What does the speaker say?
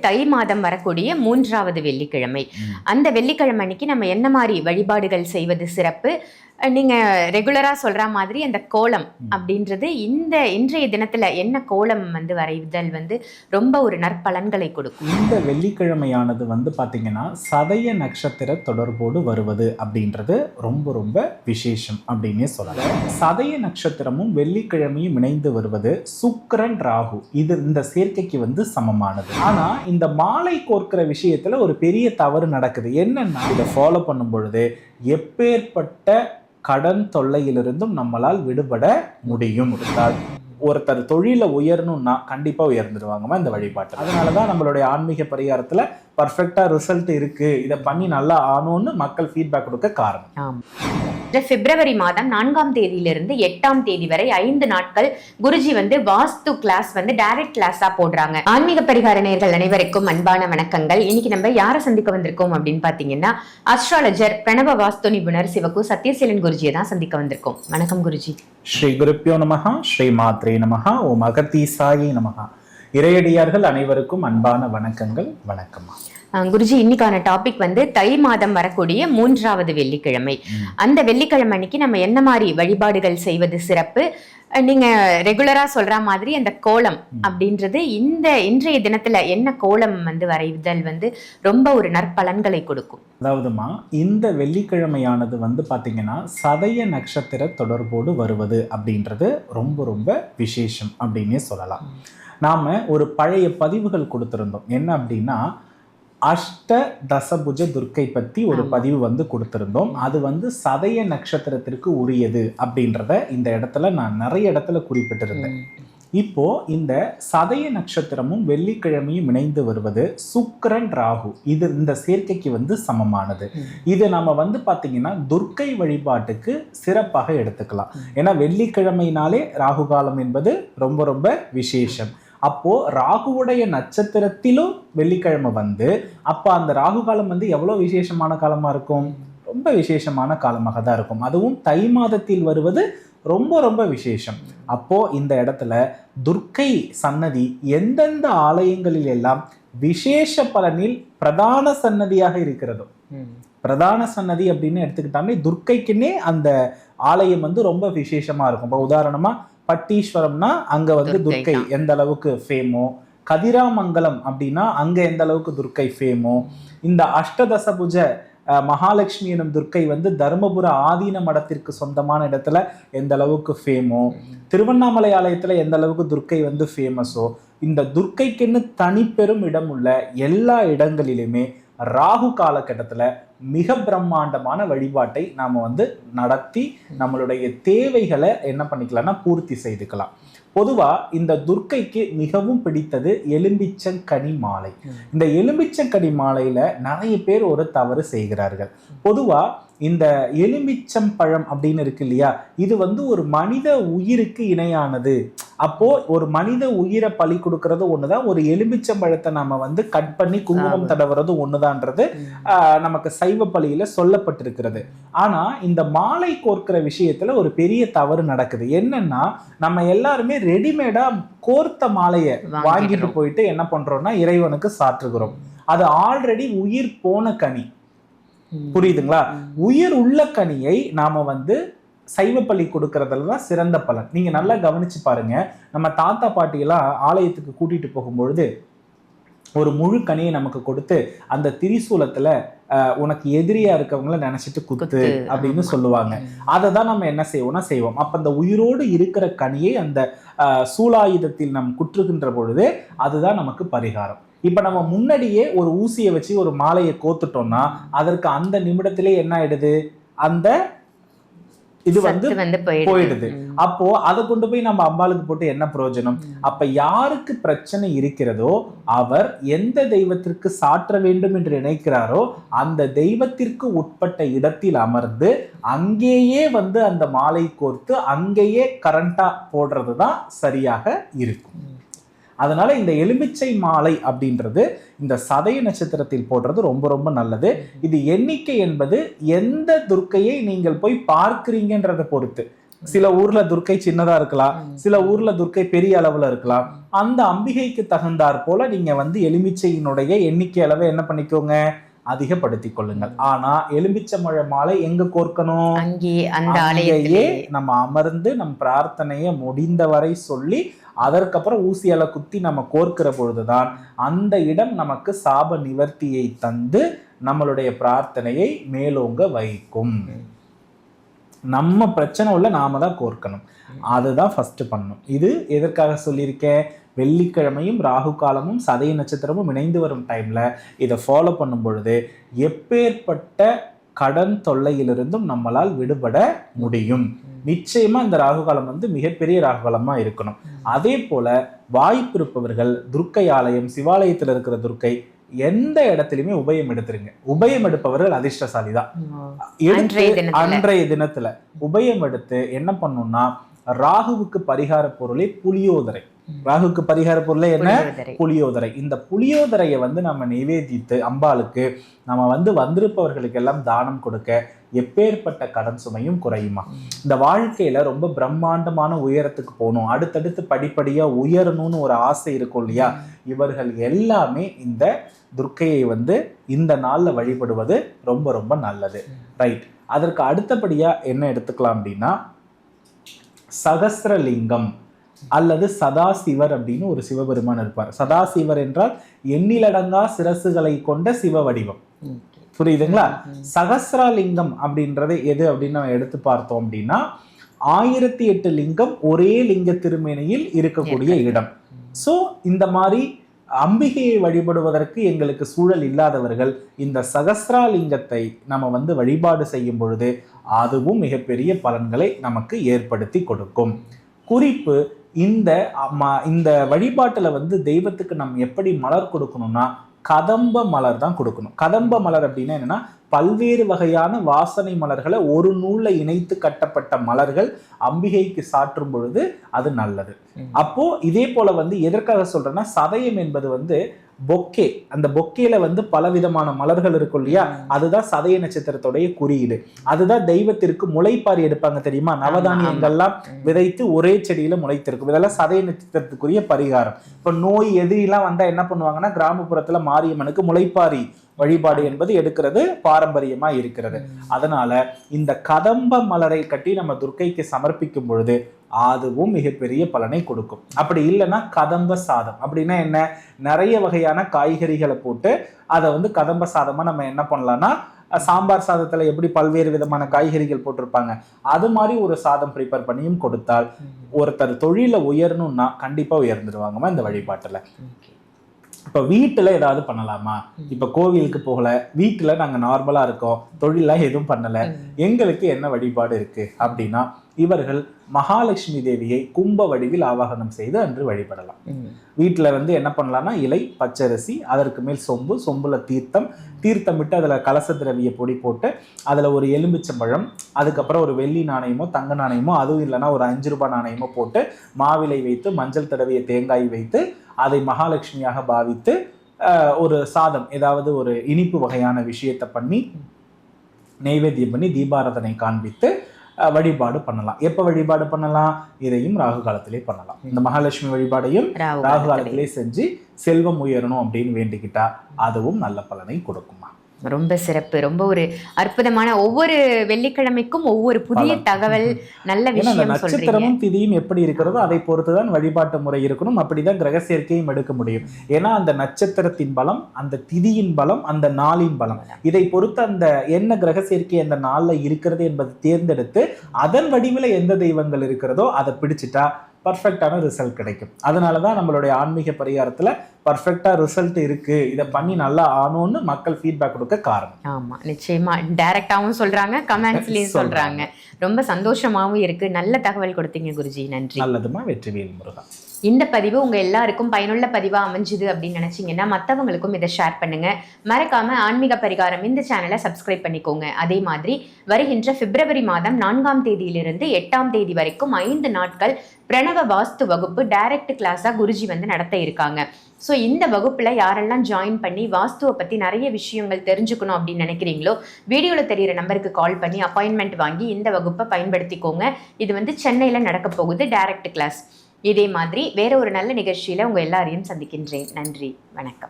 தை மாதம் வரக்கூடிய மூன்றாவது வெள்ளிக்கிழமை. அந்த வெள்ளிக்கிழமை அன்னைக்கு நம்ம என்ன மாதிரி வழிபாடுகள் செய்வது சிறப்பு? அஹ் நீங்க ரெகுலரா சொல்ற மாதிரி அந்த கோலம் அப்படின்றது இந்த இன்றைய தினத்துல என்ன கோலம் வந்து வரைதல் வந்து ரொம்ப ஒரு நற்பலன்களை கொடுக்கும்? இந்த வெள்ளிக்கிழமையானது வந்து பார்த்தீங்கன்னா சதய நட்சத்திர தொடர்போடு வருவது அப்படின்றது ரொம்ப ரொம்ப விசேஷம் அப்படின்னே சொல்லலாம். சதய நட்சத்திரமும் வெள்ளிக்கிழமையும் இணைந்து வருவது சுக்கிரன் ராகு. இது இந்த சேர்க்கைக்கு வந்து சமமானது. ஆனா இந்த மாலை கோர்க்கிற விஷயத்துல ஒரு பெரிய தவறு நடக்குது. என்னன்னா இதை ஃபாலோ பண்ணும் பொழுது எப்பேற்பட்ட கடன் தொல்லையிலிருந்தும் நம்மளால் விடுபட முடியும். இருந்தால் ஒருத்தர் தொழில உயரணும்னா கண்டிப்பா உயர்ந்துருவாங்கம்மா இந்த வழிபாட்டு அதனாலதான் நம்மளுடைய ஆன்மீக பரிகாரத்துல பர்ஃபெக்டா ரிசல்ட் இருக்கு. இதை பண்ணி நல்லா ஆனோன்னு மக்கள் ஃபீட்பேக் கொடுக்க காரணம். ஆம் பிப்ரவரி மாதம் நான்காம் தேதியிலிருந்து எட்டாம் தேதி வரை ஐந்து நாட்கள் குருஜி வந்து வாஸ்து கிளாஸ் வந்து டைரக்ட் கிளாஸா போடுறாங்க. ஆன்மீக பரிகார நேர்கள் அனைவருக்கும் அன்பான வணக்கங்கள். இன்னைக்கு நம்ம யாரை சந்திக்க வந்திருக்கோம் அப்படின்னு பாத்தீங்கன்னா அஸ்ட்ராலஜர் பிரணவ வாஸ்து நிபுணர் சிவகு சத்யசீலன் குருஜியை தான் சந்திக்க வந்திருக்கோம். வணக்கம் குருஜி. ஸ்ரீ குருப்பியோ நமகா ஸ்ரீ மாத்ரே நமகா ஓ மகத்தீசாயி நமகா இறையடியார்கள் அனைவருக்கும் அன்பான வணக்கங்கள். வணக்கம் குருஜி இன்னைக்கான டாபிக் வந்து தை மாதம் வரக்கூடிய மூன்றாவது வெள்ளிக்கிழமை. அந்த வெள்ளிக்கிழமை அன்னைக்கு நம்ம என்ன மாதிரி வழிபாடுகள் செய்வது சிறப்பு? நீங்க ரெகுலரா சொல்ற மாதிரி அந்த கோலம் அப்படின்றது இந்த இன்றைய தினத்துல என்ன கோலம் வந்து வரைதல் வந்து ரொம்ப ஒரு நற்பலன்களை கொடுக்கும்? அதாவதுமா இந்த வெள்ளிக்கிழமையானது வந்து பார்த்தீங்கன்னா சதய நட்சத்திர தொடர்போடு வருவது அப்படின்றது ரொம்ப ரொம்ப விசேஷம் அப்படின்னே சொல்லலாம். நாம் ஒரு பழைய பதிவுகள் கொடுத்துருந்தோம். என்ன அப்படின்னா அஷ்ட தசபுஜ துர்க்கை பற்றி ஒரு. பதிவு வந்து கொடுத்துருந்தோம். அது வந்து சதய நட்சத்திரத்திற்கு உரியது அப்படின்றத இந்த இடத்துல நான் நிறைய இடத்துல குறிப்பிட்டிருந்தேன். இப்போ இந்த சதய நட்சத்திரமும் வெள்ளிக்கிழமையும் இணைந்து வருவது சுக்கிரன் ராகு. இது இந்த சேர்க்கைக்கு வந்து சமமானது. இது நம்ம வந்து பாத்தீங்கன்னா துர்க்கை வழிபாட்டுக்கு சிறப்பாக எடுத்துக்கலாம். ஏன்னா வெள்ளிக்கிழமைனாலே ராகு காலம் என்பது ரொம்ப ரொம்ப விசேஷம். அப்போ ராகுவுடைய நட்சத்திரத்திலும் வெள்ளிக்கிழமை வந்து அப்போ அந்த ராகு காலம் வந்து எவ்வளோ விசேஷமான காலமா இருக்கும்? ரொம்ப விசேஷமான காலமாக தான் இருக்கும். அதுவும் தை மாதத்தில் வருவது ரொம்ப ரொம்ப விசேஷம். அப்போ இந்த இடத்துல துர்க்கை சன்னதி எந்தெந்த ஆலயங்களில் எல்லாம் விசேஷ பலனில் பிரதான சன்னதியாக இருக்கிறதோ பிரதான சன்னதி அப்படின்னு எடுத்துக்கிட்டாலே துர்க்கைக்குன்னே அந்த ஆலயம் வந்து ரொம்ப விசேஷமா இருக்கும். இப்போ உதாரணமா பட்டீஸ்வரம்னா அங்க வந்து துர்க்கை. எந்த அளவுக்கு ஃபேமோ கதிராமங்கலம் அப்படின்னா அங்க எந்த அளவுக்கு துர்க்கை ஃபேமோ இந்த அஷ்டதசபுஜ மகாலட்சுமி எனும் துர்க்கை வந்து தருமபுர ஆதீன மடத்திற்கு சொந்தமான இடத்துல எந்த அளவுக்கு ஃபேமோ திருவண்ணாமலை ஆலயத்துல எந்த அளவுக்கு துர்க்கை வந்து ஃபேமஸோ இந்த துர்க்கைக்குன்னு தனிப்பெரும் இடம் உள்ள எல்லா இடங்களிலுமே ராகு காலகட்டத்துல மிக பிரம்மாண்டமான வழிபாட்டை நாம் வந்து நடத்தி நம்மளுடைய தேவைகளை என்ன பண்ணிக்கலாம்னா பூர்த்தி செய்துக்கலாம். பொதுவா இந்த துர்க்கைக்கு மிகவும் பிடித்தது எலும்பிச்சங்கனி மாலை. இந்த எலும்பிச்சங்கனி மாலையில நிறைய பேர் ஒரு தவறு செய்கிறார்கள். பொதுவா இந்த எலுமிச்சம் பழம் அப்படின்னு இருக்கு இல்லையா இது வந்து ஒரு மனித உயிருக்கு இணையானது. அப்போ ஒரு மனித உயிரை பலி கொடுக்கறது ஒண்ணுதான் ஒரு எலுமிச்சம் பழத்தை நாம வந்து கட் பண்ணி குங்குமம். தடவுறது ஒண்ணுதான்றது ஆஹ், நமக்கு சைவ பலியில சொல்லப்பட்டிருக்கிறது. ஆனா இந்த மாலை கோர்க்கிற விஷயத்துல ஒரு பெரிய தவறு நடக்குது. என்னன்னா நம்ம எல்லாருமே ரெடிமேடா கோர்த்த மாலையை வாங்கிட்டு. போயிட்டு என்ன பண்றோம்னா இறைவனுக்கு சாற்றுகிறோம். அது ஆல்ரெடி உயிர் போன கனி. புரியுதுங்களா? உயிர் உள்ள கனியை நாம வந்து சைவப்பள்ளி கொடுக்கறதுல தான் சிறந்த பலன். நீங்க நல்லா கவனிச்சு பாருங்க. நம்ம தாத்தா பாட்டியெல்லாம் ஆலயத்துக்கு கூட்டிட்டு போகும்பொழுது ஒரு முழு கனியை நமக்கு கொடுத்து அந்த திரிசூலத்துல உனக்கு எதிரியா இருக்கவங்கள நினைச்சிட்டு குத்து அப்படின்னு. சொல்லுவாங்க. அதை தான் நம்ம என்ன செய்வோம்னா செய்வோம். அப்ப அந்த உயிரோடு இருக்கிற கனியை அந்த சூலாயுதத்தில் நாம் குற்றுகின்ற பொழுது அதுதான் நமக்கு பரிகாரம். இப்ப நம்ம முன்னாடியே ஒரு ஊசியை வச்சு ஒரு மாலையை கோத்துட்டோம்னா அதற்கு அந்த நிமிடத்திலே என்ன ஆயிடுது? அந்த இது வந்து போயிடுது. அப்போ அதை கொண்டு போய் நம்ம அம்பாளுக்கு போட்டு என்ன பிரயோஜனம்? அப்ப யாருக்கு பிரச்சனை இருக்கிறதோ அவர் எந்த தெய்வத்திற்கு சாற்ற வேண்டும் என்று நினைக்கிறாரோ அந்த தெய்வத்திற்கு உட்பட்ட இடத்தில் அமர்ந்து அங்கேயே வந்து அந்த மாலை கோர்த்து அங்கேயே கரண்டா போடுறது தான் சரியாக இருக்கும். அதனால இந்த எலுமிச்சை மாலை அப்படின்றது இந்த சதய நட்சத்திரத்தில் போடுறது ரொம்ப ரொம்ப நல்லது. இது எண்ணிக்கை என்பது எந்த துர்க்கையை நீங்கள் போய் பார்க்கிறீங்கன்றதை பொறுத்து. சில ஊர்ல துர்க்கை சின்னதா இருக்கலாம் சில ஊர்ல துர்க்கை பெரிய அளவுல இருக்கலாம். அந்த அம்பிகைக்கு தகுந்தாற் போல நீங்க வந்து எலுமிச்சையினுடைய எண்ணிக்கை அளவை என்ன பண்ணிக்கோங்க? அதிகப்படுத்திக் கொள்ளுங்கள். ஆனா எலுமிச்சம்பழ மாலை எங்க கோர்க்கணும்? அங்கேயே நம்ம அமர்ந்து நம் பிரார்த்தனையை முடிந்தவரை சொல்லி அதற்கப்புறம் ஊசியால குத்தி நம்ம கோர்க்கிற பொழுதுதான் அந்த இடம் நமக்கு சாப நிவர்த்தியை தந்து நம்மளுடைய பிரார்த்தனையை மேலோங்க வைக்கும். நம்ம பிரச்சனை உள்ள நாம தான் கோர்க்கணும். அதுதான் ஃபர்ஸ்ட் பண்ணணும். இது எதற்காக சொல்லியிருக்கேன் வெள்ளிக்கிழமையும் ராகு காலமும் சதய நட்சத்திரமும் இணைந்து வரும் டைம்ல இதை ஃபாலோ பண்ணும் பொழுது எப்பேற்பட்ட கடன் தொல்லையிலிருந்தும் நம்மளால் விடுபட முடியும். நிச்சயமா இந்த ராகு காலம் வந்து மிகப்பெரிய ராகு காலமா இருக்கணும் அதே போல வாய்ப்பு இருப்பவர்கள் துர்க்கை ஆலயம் சிவாலயத்தில் இருக்கிற துர்க்கை எந்த இடத்துலயுமே உபயம் எடுத்துருங்க. உபயம் எடுப்பவர்கள் அதிர்ஷ்டசாலி தான் அன்றைய தினத்துல. அன்றைய தினத்துல உபயம் எடுத்து என்ன பண்ணணும்னா ராகுவுக்கு பரிகார பொருளே புளியோதரை. ராகுக்கு பரிகார பொருளே என்ன. புளியோதரை. இந்த புளியோதரையை வந்து நம்ம நிவேதித்து அம்பாளுக்கு நம்ம வந்து வந்திருப்பவர்களுக்கு எல்லாம் தானம் கொடுக்க எப்பேற்பட்ட கடன் சுமையும் குறையுமா? இந்த வாழ்க்கையில ரொம்ப பிரம்மாண்டமான உயரத்துக்கு போகணும். அடுத்தடுத்து படிப்படியா உயரணும்னு ஒரு ஆசை இருக்கும் இல்லையா? இவர்கள் எல்லாமே இந்த துர்க்கையை வந்து இந்த நாள்ல வழிபடுவது ரொம்ப ரொம்ப நல்லது. ரைட் அதற்கு அடுத்தபடியா என்ன எடுத்துக்கலாம் அப்படின்னா சகஸ்ரலிங்கம் அல்லது சதாசிவர் அப்படின்னு ஒரு சிவபெருமான் இருப்பார். சதாசிவர் என்றால் எண்ணிலடங்கா சிரசுகளை கொண்ட சிவ வடிவம் புரியுதுங்களா? சகஸ்ரலிங்கம் அப்படின்றது எது அப்படின்னு நம்ம எடுத்து பார்த்தோம் அப்படின்னா ஆயிரத்தி எட்டு லிங்கம் ஒரே லிங்க திருமேனியில் இருக்கக்கூடிய இடம். சோ இந்த மாதிரி அம்பிகையை வழிபடுவதற்கு எங்களுக்கு சூழல் இல்லாதவர்கள் இந்த சகசிராலிங்கத்தை நம்ம வந்து வழிபாடு செய்யும் பொழுது அதுவும் மிகப்பெரிய பலன்களை நமக்கு ஏற்படுத்தி கொடுக்கும். குறிப்பு இந்த இந்த வழிபாட்டில் வந்து தெய்வத்துக்கு நம்ம எப்படி மலர் கொடுக்கணும்னா கதம்ப மலர் தான் கொடுக்கணும். கதம்ப மலர் அப்படின்னா என்னென்னா பல்வேறு வகையான வாசனை மலர்களை ஒரு நூல்ல இணைத்து கட்டப்பட்ட மலர்கள் அம்பிகைக்கு சாற்றும் பொழுது அது நல்லது. அப்போ இதே போல வந்து எதற்காக சொல்றேன்னா சதயம் என்பது வந்து பொக்கே. அந்த பொக்கேல வந்து பலவிதமான மலர்கள் இருக்கும் இல்லையா? அதுதான் சதய நட்சத்திரத்துடைய குறியீடு. அதுதான் தெய்வத்திற்கு முளைப்பாரி எடுப்பாங்க தெரியுமா? நவதானியங்கள்லாம் விதைத்து ஒரே செடியில முளைத்திருக்கும். இதெல்லாம் சதய நட்சத்திரத்துக்குரிய பரிகாரம். இப்ப நோய் எதிரிலாம் வந்தா என்ன பண்ணுவாங்கன்னா கிராமப்புறத்துல மாரியம்மனுக்கு முளைப்பாரி வழிபாடு என்பது எடுக்கிறது பாரம்பரியமா இருக்கிறது. அதனால இந்த கதம்ப மலரை கட்டி நம்ம துர்க்கைக்கு சமர்ப்பிக்கும் பொழுது அதுவும் மிகப்பெரிய பலனை கொடுக்கும். அப்படி இல்லைன்னா கதம்ப சாதம். அப்படின்னா என்ன? நிறைய வகையான காய்கறிகளை போட்டு அதை வந்து கதம்ப சாதமா நம்ம என்ன பண்ணலாம்னா அஹ், சாம்பார் சாதத்துல எப்படி பல்வேறு விதமான காய்கறிகள் போட்டிருப்பாங்க அது மாதிரி ஒரு சாதம் ப்ரிப்பேர் பண்ணியும் கொடுத்தால் ஒருத்தர் தொழில உயரணும்னா கண்டிப்பா உயர்ந்துடுவாங்கம்மா இந்த வழிபாட்டுல. இப்ப வீட்டுல ஏதாவது பண்ணலாமா? இப்ப கோவிலுக்கு போகல வீட்டுல நாங்க நார்மலா இருக்கோம் தொழிலாம் எதுவும் பண்ணல எங்களுக்கு என்ன வழிபாடு இருக்கு? அப்படின்னா இவர்கள் மகாலட்சுமி தேவியை கும்ப வடிவில் ஆவாகனம் செய்து அன்று வழிபடலாம். வீட்டுல வந்து என்ன பண்ணலாம்னா இலை பச்சரிசி அதற்கு மேல் சொம்பு சொம்புல தீர்த்தம் தீர்த்தம் விட்டு அதுல கலச திரவிய பொடி போட்டு அதுல ஒரு எலுமிச்சம்பழம் அதுக்கப்புறம் ஒரு வெள்ளி நாணயமோ தங்க நாணயமோ அதுவும் இல்லைன்னா ஒரு அஞ்சு ரூபாய் நாணயமோ போட்டு மாவிலை வைத்து மஞ்சள் தடவிய தேங்காய் வைத்து அதை மகாலட்சுமியாக பாவித்து ஒரு சாதம் ஏதாவது ஒரு இனிப்பு வகையான விஷயத்தை பண்ணி நெய்வேத்தியம் பண்ணி தீபாராதனை காண்பித்து வழிபாடு பண்ணலாம். எப்ப வழிபாடு பண்ணலாம்? இதையும் ராகு காலத்திலே பண்ணலாம். இந்த மகாலட்சுமி வழிபாடையும் ராகு. காலத்திலே செஞ்சு செல்வம் உயரணும் அப்படின்னு வேண்டிக்கிட்டா அதுவும் நல்ல பலனை கொடுக்குமா. ரொம்ப சிறப்பு ரொம்ப ஒரு அற்புதமான ஒவ்வொரு வெள்ளிக்கிழமைக்கும் ஒவ்வொரு புதிய. தகவல் நல்ல விஷயம் நட்சத்திரமும் திதியும் எப்படி இருக்கிறதோ அதை பொறுத்துதான் வழிபாட்டு முறை இருக்கணும். அப்படிதான் கிரக சேர்க்கையும் எடுக்க முடியும். ஏன்னா அந்த நட்சத்திரத்தின் பலம் அந்த திதியின் பலம் அந்த நாளின் பலம். இதை பொறுத்து அந்த என்ன கிரக சேர்க்கை அந்த நாள்ல இருக்கிறது என்பதை தேர்ந்தெடுத்து அதன் வடிவில் எந்த தெய்வங்கள் இருக்கிறதோ அதை பிடிச்சிட்டா பர்ஃபெக்டான ரிசல்ட் கிடைக்கும். அதனால தான் நம்மளுடைய ஆன்மீக பரிகாரத்துல பர்ஃபெக்டா ரிசல்ட் இருக்கு. இதை பண்ணி நல்லா ஆனோன்னு மக்கள் ஃபீட்பேக் கொடுக்க காரணம். ஆமா நிச்சயமா. டைரக்டாவும் சொல்றாங்க கமெண்ட்ஸ்லயும் சொல்றாங்க. ரொம்ப சந்தோஷமாவும் இருக்கு. நல்ல தகவல் கொடுத்தீங்க குருஜி. நன்றி. நல்லதுமா வெற்றிவேல் முருகா. இந்த பதிவு உங்க எல்லாருக்கும் பயனுள்ள பதிவா அமைஞ்சுது அப்படின்னு நினைச்சீங்கன்னா மத்தவங்களுக்கும் இதை ஷேர் பண்ணுங்க. மறக்காம ஆன்மீக பரிகாரம் இந்த சேனலை சப்ஸ்கிரைப் பண்ணிக்கோங்க. அதே மாதிரி வருகின்ற பிப்ரவரி மாதம் நான்காம் தேதியிலிருந்து எட்டாம் தேதி வரைக்கும் ஐந்து நாட்கள் பிரணவ வாஸ்து வகுப்பு டைரக்ட் கிளாஸா குருஜி வந்து நடத்த இருக்காங்க. ஸோ ஸோ இந்த வகுப்பில் யாரெல்லாம் ஜாயின் பண்ணி வாஸ்துவை பற்றி நிறைய விஷயங்கள் தெரிஞ்சுக்கணும் அப்படின்னு நினைக்கிறீங்களோ வீடியோவில் தெரிகிற நம்பருக்கு கால் பண்ணி அப்பாயின்மெண்ட் வாங்கி இந்த வகுப்பை பயன்படுத்திக்கோங்க. இது வந்து சென்னையில் நடக்க போகுது டைரக்ட் கிளாஸ் இதே மாதிரி வேற ஒரு நல்ல நிகழ்ச்சியில் உங்கள் எல்லாரையும் சந்திக்கின்றேன். நன்றி. வணக்கம்.